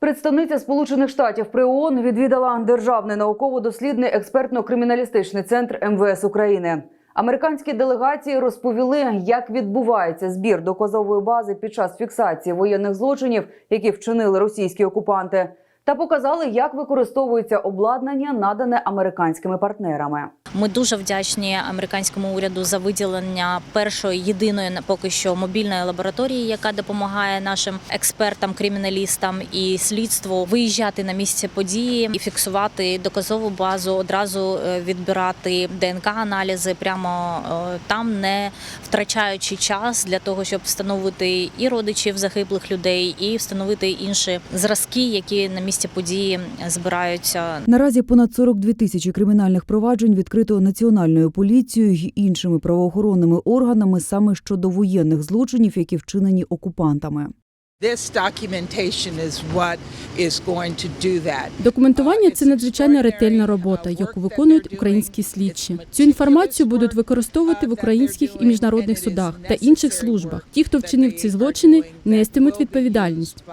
Представниця Сполучених Штатів при ООН відвідала Державний науково-дослідний експертно-криміналістичний центр МВС України. Американські делегації розповіли, як відбувається збір доказової бази під час фіксації воєнних злочинів, які вчинили російські окупанти, та показали, як використовується обладнання, надане американськими партнерами. Ми дуже вдячні американському уряду за виділення першої єдиної на- поки що мобільної лабораторії, яка допомагає нашим експертам, криміналістам і слідству виїжджати на місце події і фіксувати доказову базу, одразу е, відбирати ДНК-аналізи прямо е, там, не втрачаючи час для того, щоб встановити і родичів загиблих людей, і встановити інші зразки, які на місці події збираються. Наразі понад 42 тисячі кримінальних проваджень відкрито Національною поліцією й іншими правоохоронними органами саме щодо воєнних злочинів, які вчинені окупантами. This documentation is what is going to do that. Документування це надзвичайно ретельна робота, яку виконують українські слідчі. Цю інформацію будуть використовувати в українських і міжнародних судах та інших службах. Ті, хто вчинив ці злочини, нестимуть відповідальність.